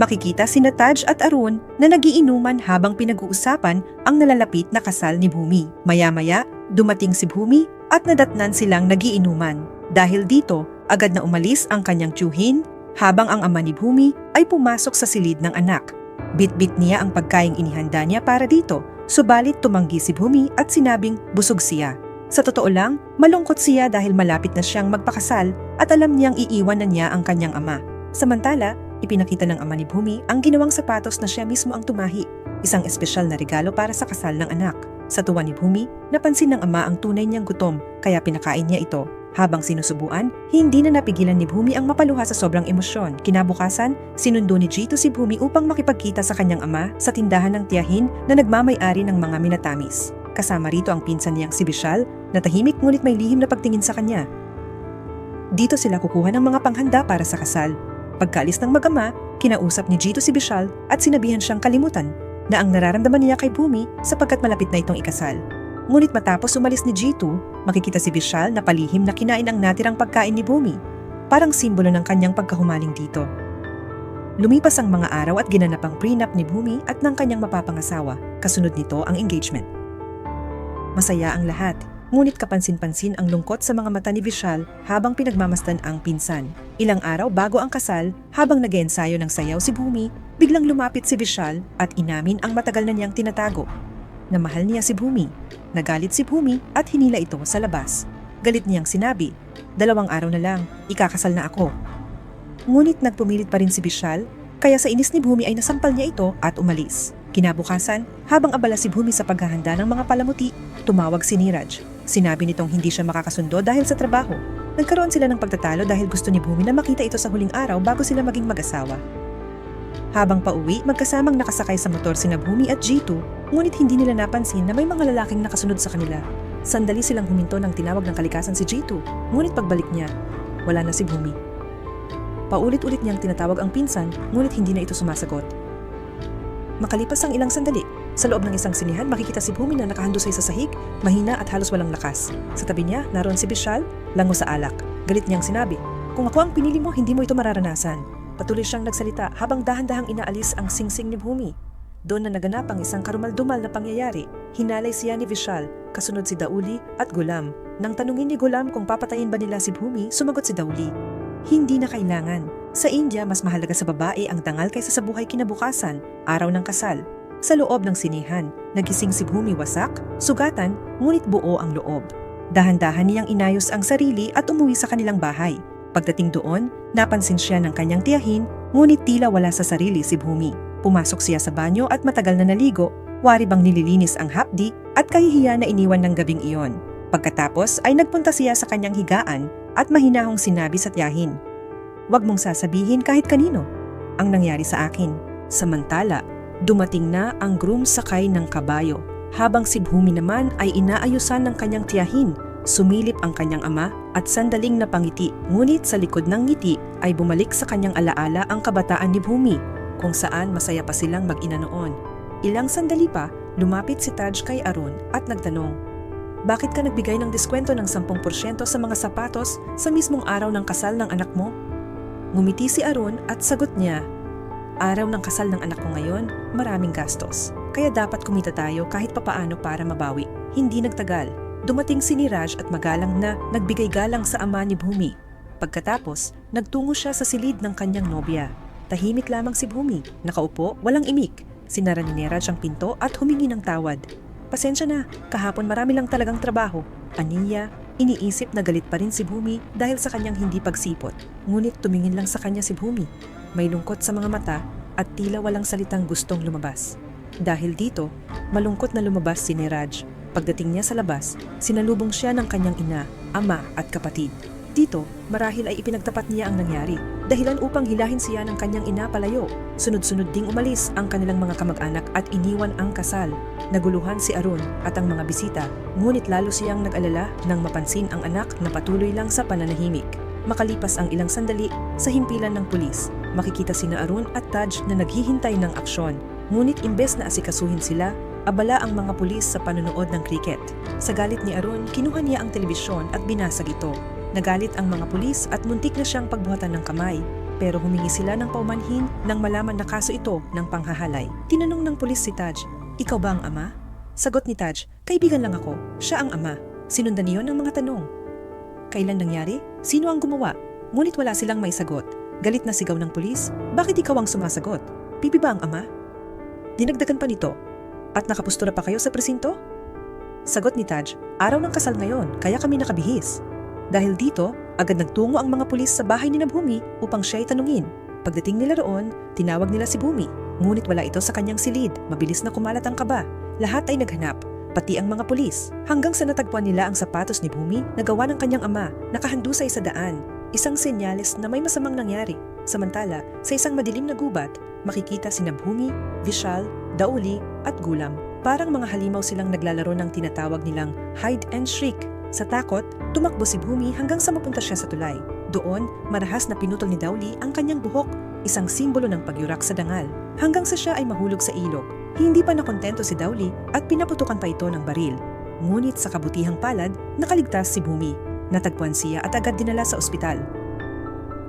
Makikita sina Taj at Arun na nagiinuman habang pinag-uusapan ang nalalapit na kasal ni Bhumi. Maya-maya, dumating si Bhumi at nadatnan silang nagiinuman. Dahil dito, agad na umalis ang kanyang tiyuhin habang ang ama ni Bhumi ay pumasok sa silid ng anak. Bit-bit niya ang pagkaing inihanda niya para dito, subalit tumanggi si Bhumi at sinabing busog siya. Sa totoo lang, malungkot siya dahil malapit na siyang magpakasal at alam niyang iiwan na niya ang kanyang ama. Samantala, ipinakita ng ama ni Bhumi ang ginawang sapatos na siya mismo ang tumahi, isang espesyal na regalo para sa kasal ng anak. Sa tuwa ni Bhumi, napansin ng ama ang tunay niyang gutom kaya pinakain niya ito. Habang sinusubuan, hindi na napigilan ni Bhumi ang mapaluha sa sobrang emosyon. Kinabukasan, sinundo ni Jito si Bhumi upang makipagkita sa kanyang ama sa tindahan ng tiyahin na nagmamay-ari ng mga minatamis. Kasama rito ang pinsan niyang si Vishal na tahimik ngunit may lihim na pagtingin sa kanya. Dito sila kukuha ng mga panghanda para sa kasal. Pagkaalis ng mag-ama, kinausap ni Jito si Vishal at sinabihan siyang kalimutan na ang nararamdaman niya kay Bhumi sapagkat malapit na itong ikasal. Ngunit matapos umalis ni G2, makikita si Vishal na palihim na kinain ang natirang pagkain ni Bhumi. Parang simbolo ng kanyang pagkahumaling dito. Lumipas ang mga araw at ginanap ang prenup ni Bhumi at ng kanyang mapapangasawa. Kasunod nito ang engagement. Masaya ang lahat, ngunit kapansin-pansin ang lungkot sa mga mata ni Vishal habang pinagmamasdan ang pinsan. Ilang araw bago ang kasal, habang nag-ensayo ng sayaw si Bhumi, biglang lumapit si Vishal at inamin ang matagal na niyang tinatago. Na mahal niya si Bhumi. Nagalit si Bhumi at hinila ito sa labas. Galit niyang sinabi, dalawang araw na lang, ikakasal na ako. Ngunit nagpumilit pa rin si Vishal, kaya sa inis ni Bhumi ay nasampal niya ito at umalis. Kinabukasan, habang abala si Bhumi sa paghahanda ng mga palamuti, tumawag si Niraj. Sinabi nitong hindi siya makakasundo dahil sa trabaho. Nagkaroon sila ng pagtatalo dahil gusto ni Bhumi na makita ito sa huling araw bago sila maging mag-asawa. Habang pauwi, magkasamang nakasakay sa motor sina Bhumi at G2, ngunit hindi nila napansin na may mga lalaking nakasunod sa kanila. Sandali silang huminto ng tinawag ng kalikasan si G2, ngunit pagbalik niya, wala na si Bhumi. Paulit-ulit niyang tinatawag ang pinsan, ngunit hindi na ito sumasagot. Makalipas ang ilang sandali, sa loob ng isang sinihan makikita si Bhumi na nakahandusay sa sahig, mahina at halos walang lakas. Sa tabi niya, naroon si Bishal, lango sa alak. Galit niyang sinabi, Kung ako ang pinili mo, hindi mo ito mararanasan. Patuloy siyang nagsalita habang dahan-dahang inaalis ang singsing ni Bhumi. Doon na naganap ang isang karumal-dumal na pangyayari. Hinalay siya ni Vishal, kasunod si Dauli at Gulam. Nang tanungin ni Gulam kung papatayin ba nila si Bhumi, sumagot si Dauli. Hindi na kailangan. Sa India, mas mahalaga sa babae ang dangal kaysa sa buhay kinabukasan, araw ng kasal. Sa loob ng sinihan, nagising si Bhumi wasak, sugatan, ngunit buo ang loob. Dahan-dahan niyang inayos ang sarili at umuwi sa kanilang bahay. Pagdating doon, napansin siya ng kanyang tiyahin, ngunit tila wala sa sarili si Bhumi. Pumasok siya sa banyo at matagal na naligo, wari bang nililinis ang hapdi at kahihiya na iniwan ng gabing iyon. Pagkatapos ay nagpunta siya sa kanyang higaan at mahinahong sinabi sa tiyahin, Huwag mong sasabihin kahit kanino ang nangyari sa akin. Samantala, dumating na ang groom sakay ng kabayo. Habang si Bhumi naman ay inaayusan ng kanyang tiyahin, sumilip ang kanyang ama at sandaling napangiti. Ngunit sa likod ng ngiti ay bumalik sa kanyang alaala ang kabataan ni Bhumi, kung saan masaya pa silang mag-ina noon. Ilang sandali pa, lumapit si Taj kay Arun at nagtanong, Bakit ka nagbigay ng diskwento ng 10% sa mga sapatos sa mismong araw ng kasal ng anak mo? Ngumiti si Arun at sagot niya, Araw ng kasal ng anak ko ngayon, maraming gastos. Kaya dapat kumita tayo kahit papaano para mabawi. Hindi nagtagal. Dumating si Niraj at magalang na nagbigay galang sa ama ni Bhumi. Pagkatapos, nagtungo siya sa silid ng kanyang nobya. Tahimik lamang si Bhumi, nakaupo, walang imik. Sinara ni Niraj ang pinto at humingi ng tawad. Pasensya na, kahapon marami lang talagang trabaho. Aniya, iniisip na galit pa rin si Bhumi dahil sa kanyang hindi pagsipot. Ngunit tumingin lang sa kanya si Bhumi. May lungkot sa mga mata at tila walang salitang gustong lumabas. Dahil dito, malungkot na lumabas si Niraj. Pagdating niya sa labas, sinalubong siya ng kanyang ina, ama at kapatid. Dito, marahil ay ipinagtapat niya ang nangyari, dahilan upang hilahin siya ng kanyang ina palayo. Sunod-sunod ding umalis ang kanilang mga kamag-anak at iniwan ang kasal. Naguluhan si Arun at ang mga bisita, ngunit lalo siyang nag-alala nang mapansin ang anak na patuloy lang sa pananahimik. Makalipas ang ilang sandali, sa himpilan ng pulis, makikita sina Arun at Taj na naghihintay ng aksyon. Ngunit imbes na asikasuhin sila, abala ang mga pulis sa panonood ng cricket. Sa galit ni Arun, kinuha niya ang telebisyon at binasag ito. Nagalit ang mga pulis at muntik na siyang pagbuhatan ng kamay. pero humingi sila ng paumanhin nang malaman na kaso ito ng panghahalay. Tinanong ng pulis si Taj, ikaw ba ang ama? Sagot ni Taj, kaibigan lang ako, siya ang ama. Sinundan niyon ng mga tanong. Kailan nangyari? Sino ang gumawa? Ngunit wala silang maisagot. Galit na sigaw ng pulis, bakit ikaw ang sumasagot? Bibi ba ang ama? Dinagdagan pa nito, at nakapustura pa kayo sa presinto? Sagot ni Taj, araw ng kasal ngayon, kaya kami nakabihis. Dahil dito, agad nagtungo ang mga pulis sa bahay ni na Bhumi upang siya ay tanungin. Pagdating nila roon, tinawag nila si Bhumi. Ngunit wala ito sa kanyang silid, mabilis na kumalat ang kaba. Lahat ay naghanap, pati ang mga pulis. Hanggang sa natagpuan nila ang sapatos ni Bhumi na gawa ng kanyang ama, nakahandusay sa daan. Isang senyales na may masamang nangyari. Samantala, sa isang madilim na gubat, makikita si Bhumi, Vishal, Dauli at Gulam. Parang mga halimaw silang naglalaro ng tinatawag nilang hide and shriek. Sa takot, tumakbo si Bhumi hanggang sa mapunta siya sa tulay. Doon, marahas na pinutol ni Dauli ang kanyang buhok, isang simbolo ng pagyurak sa dangal. Hanggang sa siya ay mahulog sa ilog. Hindi pa nakontento si Dauli at pinaputukan pa ito ng baril. Ngunit sa kabutihang palad, nakaligtas si Bhumi. Natagpuan siya at agad dinala sa ospital.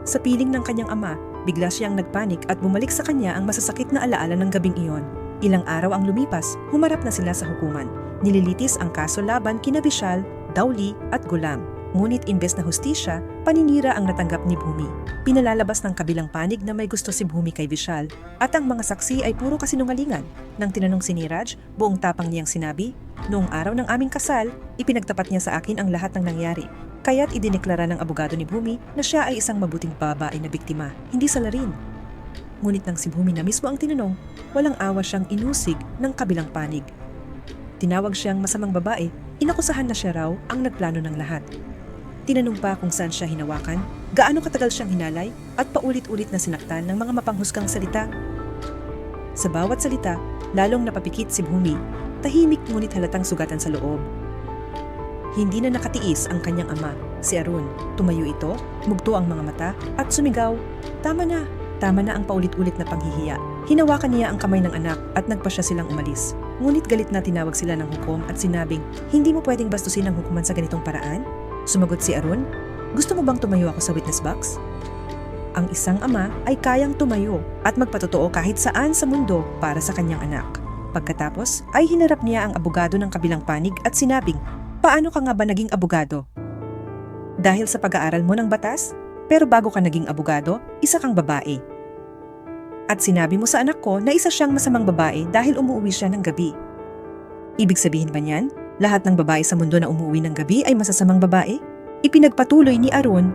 Sa piling ng kanyang ama, bigla siyang nagpanik at bumalik sa kanya ang masasakit na alaala ng gabing iyon. Ilang araw ang lumipas, humarap na sila sa hukuman. Nililitis ang kaso laban kina Vishal, Dauli at Gulam. Ngunit imbes na hustisya, paninira ang natanggap ni Bhumi. Pinalalabas ng kabilang panig na may gusto si Bhumi kay Vishal at ang mga saksi ay puro kasinungalingan. Nang tinanong si Niraj, buong tapang niyang sinabi, Noong araw ng aming kasal, ipinagtapat niya sa akin ang lahat ng nangyari. Kaya't idineklara ng abogado ni Bhumi na siya ay isang mabuting babae na biktima, hindi salarin. Ngunit nang si Bhumi na mismo ang tinanong, walang awa siyang inusig ng kabilang panig. Tinawag siyang masamang babae, inakusahan na siya raw ang nagplano ng lahat. Tinanong pa kung saan siya hinawakan, gaano katagal siyang hinalay, at paulit-ulit na sinaktan ng mga mapanghusgang salita. Sa bawat salita, lalong napapikit si Bhumi, tahimik ngunit halatang sugatan sa loob. Hindi na nakatiis ang kanyang ama, si Arun. Tumayo ito, mugto ang mga mata, at sumigaw, Tama na, tama na ang paulit-ulit na panghihiya. Hinawakan niya ang kamay ng anak at nagpa siya silang umalis. Ngunit galit na tinawag sila ng hukom at sinabing, Hindi mo pwedeng bastusin ang hukuman sa ganitong paraan? Sumagot si Arun, Gusto mo bang tumayo ako sa witness box? Ang isang ama ay kayang tumayo at magpatotoo kahit saan sa mundo para sa kanyang anak. Pagkatapos ay hinarap niya ang abogado ng kabilang panig at sinabing, Paano ka nga ba naging abogado? Dahil sa pag-aaral mo ng batas? Pero bago ka naging abogado, isa kang babae. At sinabi mo sa anak ko na isa siyang masamang babae dahil umuwi siya ng gabi. Ibig sabihin ba niyan, lahat ng babae sa mundo na umuwi ng gabi ay masasamang babae? Ipinagpatuloy ni Aaron,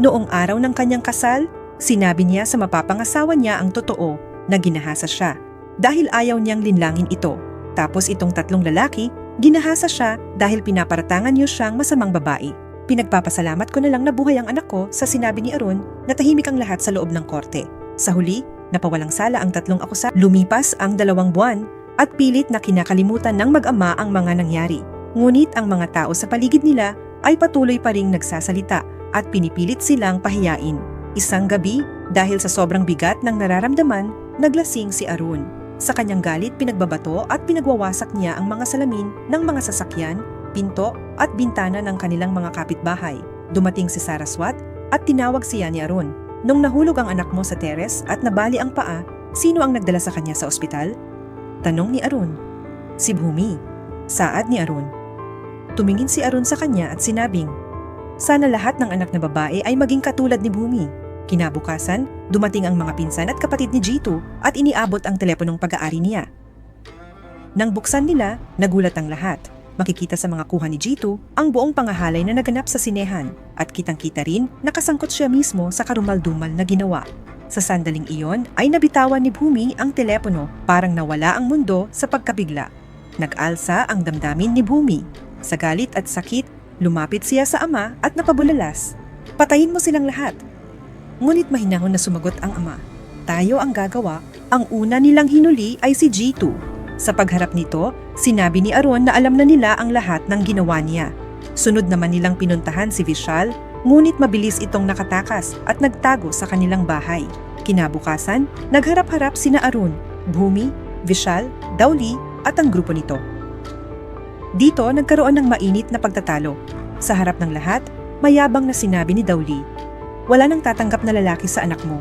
noong araw ng kanyang kasal, sinabi niya sa mapapangasawa niya ang totoo na ginahasa siya dahil ayaw niyang linlangin ito. Tapos itong tatlong lalaki Ginahasa siya dahil pinaparatangan niyo siyang masamang babae. Pinagpapasalamat ko na lang nabuhay ang anak ko sa sinabi ni Aaron na tahimik ang lahat sa loob ng korte. Sa huli, napawalang sala ang tatlong akusa. Lumipas ang dalawang buwan at pilit na kinakalimutan ng mag-ama ang mga nangyari. Ngunit ang mga tao sa paligid nila ay patuloy pa ring nagsasalita at pinipilit silang pahiyain. Isang gabi, dahil sa sobrang bigat ng nararamdaman, naglasing si Arun. Sa kanyang galit, pinagbabato at pinagwawasak niya ang mga salamin ng mga sasakyan, pinto at bintana ng kanilang mga kapitbahay. Dumating si Saraswat at tinawag siya ni Arun. Nung nahulog ang anak mo sa teres at nabali ang paa, sino ang nagdala sa kanya sa ospital? Tanong ni Arun. Si Bhumi. Saad ni Arun. Tumingin si Arun sa kanya at sinabing, Sana lahat ng anak na babae ay maging katulad ni Bhumi. Kinabukasan, dumating ang mga pinsan at kapatid ni G2 at iniabot ang teleponong pag-aari niya. Nang buksan nila, nagulat ang lahat. Makikita sa mga kuha ni G2 ang buong pangahalay na naganap sa sinehan at kitang-kita rin nakasangkot siya mismo sa karumal-dumal na ginawa. Sa sandaling iyon ay nabitawan ni Bhumi ang telepono parang nawala ang mundo sa pagkabigla. Nag-alsa ang damdamin ni Bhumi. Sa galit at sakit, lumapit siya sa ama at napabulalas. Patayin mo silang lahat, Ngunit mahinahon na sumagot ang ama. Tayo ang gagawa, ang una nilang hinuli ay si G2. Sa pagharap nito, sinabi ni Aaron na alam na nila ang lahat ng ginawa niya. Sunod naman nilang pinuntahan si Vishal, ngunit mabilis itong nakatakas at nagtago sa kanilang bahay. Kinabukasan, nagharap-harap sina Arun, Bhumi, Vishal, Dauli at ang grupo nito. Dito nagkaroon ng mainit na pagtatalo. Sa harap ng lahat, mayabang na sinabi ni Dauli, wala nang tatanggap na lalaki sa anak mo.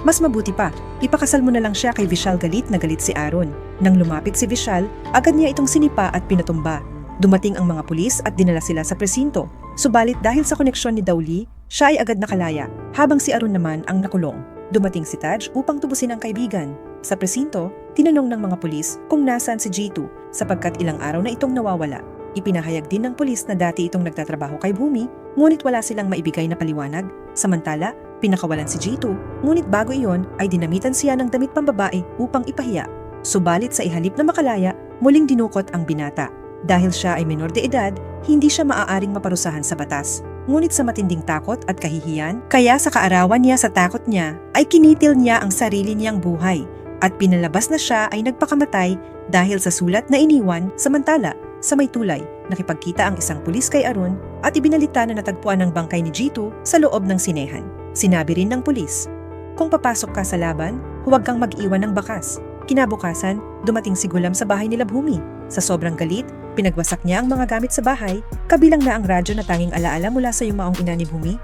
Mas mabuti pa, ipakasal mo na lang siya kay Vishal galit na galit si Aaron. Nang lumapit si Vishal, agad niya itong sinipa at pinatumba. Dumating ang mga pulis at dinala sila sa presinto. Subalit dahil sa koneksyon ni Dowley, siya ay agad nakalaya, habang si Aaron naman ang nakulong. Dumating si Taj upang tubusin ang kaibigan. Sa presinto, tinanong ng mga pulis kung nasaan si G2 sapagkat ilang araw na itong nawawala. Ipinahayag din ng pulis na dati itong nagtatrabaho kay Bhumi, ngunit wala silang maibigay na paliwanag. Samantala, pinakawalan si G2, ngunit bago iyon ay dinamitan siya ng damit pambabae upang ipahiya. Subalit sa ihalip na makalaya, muling dinukot ang binata. Dahil siya ay menor de edad, hindi siya maaaring maparusahan sa batas. Ngunit sa matinding takot at kahihiyan, kaya sa kaarawan niya sa takot niya, ay kinitil niya ang sarili niyang buhay at pinalabas na siya ay nagpakamatay dahil sa sulat na iniwan samantala sa may tulay, nakipagkita ang isang pulis kay Arun at ibinalita na natagpuan ng bangkay ni G2 sa loob ng sinehan. Sinabi rin ng pulis, Kung papasok ka sa laban, huwag kang mag-iwan ng bakas. Kinabukasan, dumating si Gulam sa bahay nila Bhumi. Sa sobrang galit, pinagwasak niya ang mga gamit sa bahay, kabilang na ang radyo na tanging alaala mula sa yumaong ina ni Bhumi.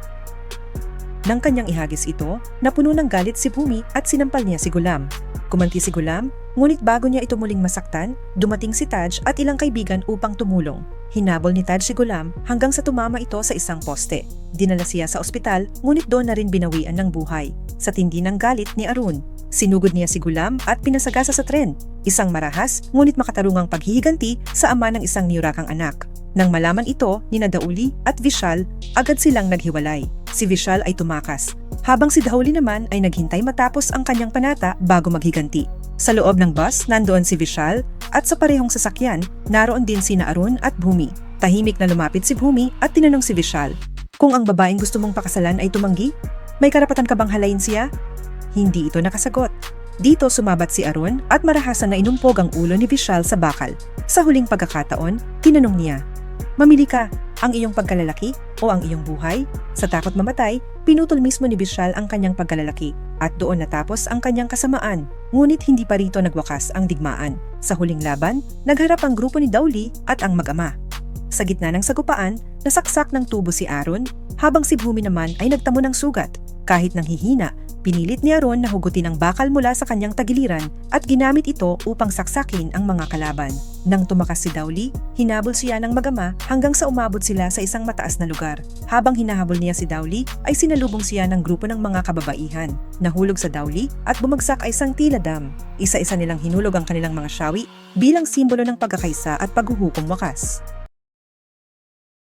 Nang kanyang ihagis ito, napuno ng galit si Bhumi at sinampal niya si Gulam. Kumanti si Gulam, ngunit bago niya ito muling masaktan, dumating si Taj at ilang kaibigan upang tumulong. Hinabol ni Taj si Gulam hanggang sa tumama ito sa isang poste. Dinala siya sa ospital, ngunit doon na rin binawian ng buhay. Sa tindi ng galit ni Arun, sinugod niya si Gulam at pinasagasa sa tren. Isang marahas, ngunit makatarungang paghihiganti sa ama ng isang niyurakang anak. Nang malaman ito ni Dauli at Vishal, agad silang naghiwalay. Si Vishal ay tumakas, habang si Dauli naman ay naghintay matapos ang kanyang panata bago maghiganti. Sa loob ng bus, nandoon si Vishal at sa parehong sasakyan, naroon din sina Arun at Bhumi. Tahimik na lumapit si Bhumi at tinanong si Vishal, Kung ang babaeng gusto mong pakasalan ay tumanggi, may karapatan ka bang halayin siya? Hindi ito nakasagot. Dito sumabat si Arun at marahasan na inumpog ang ulo ni Vishal sa bakal. Sa huling pagkakataon, tinanong niya, Mamili ka, ang iyong pagkalalaki o ang iyong buhay? Sa takot mamatay, pinutol mismo ni Vishal ang kanyang pagkalalaki at doon natapos ang kanyang kasamaan. Ngunit hindi pa rito nagwakas ang digmaan. Sa huling laban, nagharap ang grupo ni Dowley at ang mag-ama. Sa gitna ng sagupaan, nasaksak ng tubo si Aaron habang si Bhumi naman ay nagtamo ng sugat. Kahit nang hihina, pinilit ni Aaron na hugutin ang bakal mula sa kanyang tagiliran at ginamit ito upang saksakin ang mga kalaban. Nang tumakas si Dowley, hinabol siya ng magama hanggang sa umabot sila sa isang mataas na lugar. Habang hinahabol niya si Dowley, ay sinalubong siya ng grupo ng mga kababaihan. Nahulog sa Dowley at bumagsak ay isang tila dam. Isa-isa nilang hinulog ang kanilang mga shawi bilang simbolo ng pagkakaisa at paghuhukom wakas.